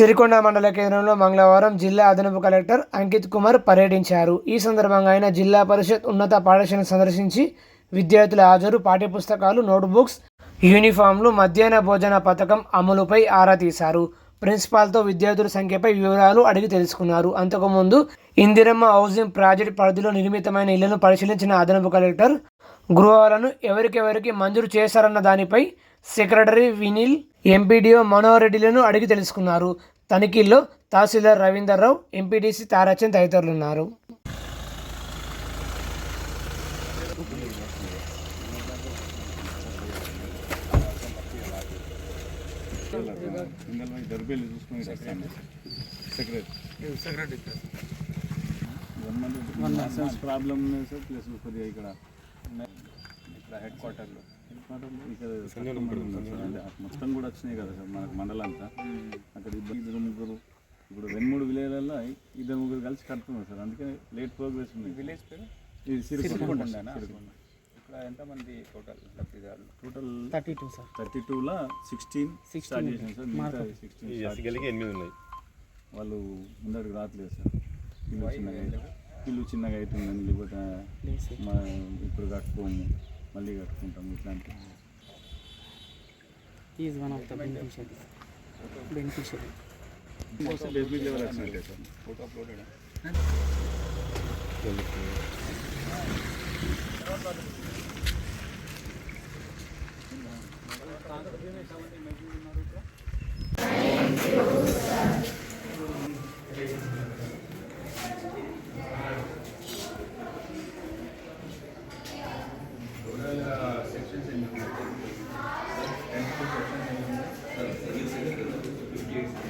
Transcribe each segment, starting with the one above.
సిరికొండ మండల కేంద్రంలో మంగళవారం జిల్లా అదనపు కలెక్టర్ అంకిత్ కుమార్ పర్యటించారు. ఈ సందర్భంగా ఆయన జిల్లా పరిషత్ ఉన్నత పాఠశాలను సందర్శించి విద్యార్థుల హాజరు పాఠ్యపుస్తకాలు నోట్బుక్స్ యూనిఫామ్లు మధ్యాహ్న భోజన పథకం అమలుపై ఆరా తీశారు. ప్రిన్సిపాల్తో విద్యార్థుల సంఖ్యపై వివరాలు అడిగి తెలుసుకున్నారు. అంతకుముందు ఇందిరమ్మ హౌసింగ్ ప్రాజెక్ట్ పరిధిలో నిర్మితమైన ఇళ్ళను పరిశీలించిన అదనపు కలెక్టర్ గృహాలను ఎవరికెవరికి మంజూరు చేశారన్న దానిపై సెక్రటరీ వినిల్ ఎంపీడీఓ మనోహరెడ్డిలను అడిగి తెలుసుకున్నారు. తనిఖీల్లో తహసీల్దార్ రవీందర్రావు ఎంపీడీసీ తారాచంద్ తదితరులు ఉన్నారు ప్రాబ్లం ఉన్నది సార్ ప్లస్ ఇక్కడ ఇక్కడ హెడ్ క్వార్టర్లో మొత్తం కూడా వచ్చినాయి కదా సార్ మనకు మండలం అంతా అక్కడ ఇద్దరు ముగ్గురు. ఇప్పుడు రెండు మూడు విలేజ్లలో ఇద్దరు ముగ్గురు కలిసి కడుతున్నారు సార్. అందుకే లేట్ ప్రోగ్రెస్ ఉంది. విలేజ్ పేరు? ఇది సిరికొండ. ఇక్కడ ఎంతమంది టోటల్ లబ్ధిదారులు? Total thirty two sir thirty టూలో సిక్స్టీన్ స్టార్ట్ చేసాం సార్. మిగతా సిక్స్టీన్ ఎనిమిది ఉన్నాయి. వాళ్ళు ముందరికి రావట్లేదు సార్. ఇల్లు చిన్నగా అయితే ఇల్లు చిన్నగా అవుతుందని లేకపోతే మా ఇప్పుడు కట్టుకోము. మళ్ళీ కట్టుకుంటాం ఇట్లాంటి is one of the beneficiary beneficiary decibel level వచ్చినట్టే సార్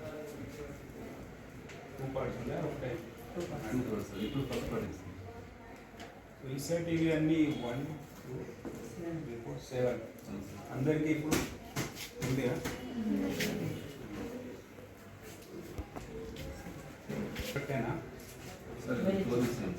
రీసెంట్ ఇవి అన్ని one two three four seven అందరికీ ఇప్పుడు ఉందిగా కరెక్టేనా Please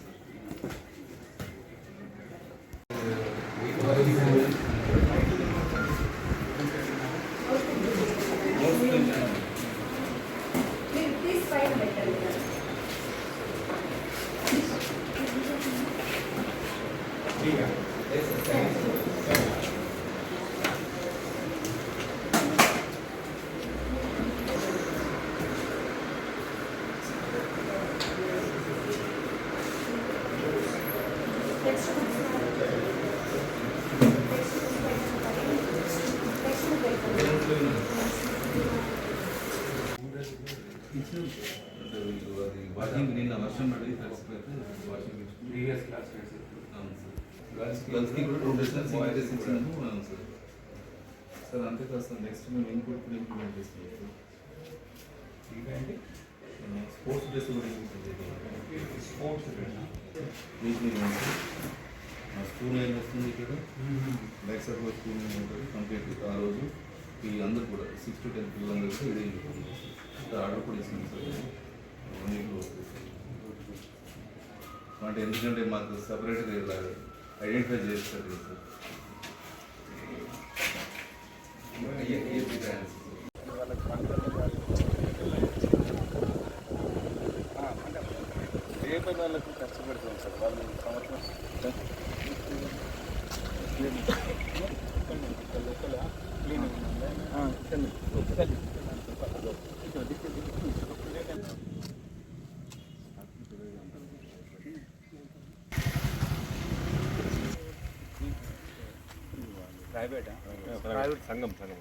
వాషింగ్ నిన్న వర్షం పడి తడిసిపోతే వాషింగ్ మిషన్ ప్రీవియస్ క్లాస్ అవును సార్ గర్ల్స్కి కూడా ఇచ్చాము అవును సార్ సార్ అంతే కాదు సార్ నెక్స్ట్ మేము ఇంకోటి కూడా ఇంప్లిమెంట్ చేస్తున్నాం ఇంకా ఏంటి స్పోర్ట్స్ డేస్ కూడా ఇంప్లిమెంట్ చేయాలి స్పోర్ట్స్ మా స్కూల్ ఏం వస్తుంది ఇక్కడ బ్యాక్ సైడ్ కూడా స్కూల్ ఉంటుంది కంప్లీట్ ఆ రోజు ఈ అందరు కూడా సిక్స్ టు టెన్ పిల్లలందరూ కూడా ఇదే సార్ ఆర్డర్ కూడా ఇస్తున్నాం సార్ వన్ వీక్లో వస్తుంది అంటే ఎందుకంటే మాకు సపరేట్గా ఇలా ఐడెంటిఫై చేస్తారు రేపటి వాళ్ళకు కష్టపెడుతున్నాం సార్ వాళ్ళు సంవత్సరం ప్రైవేటా ప్రైవేట్? సంఘం సంఘం.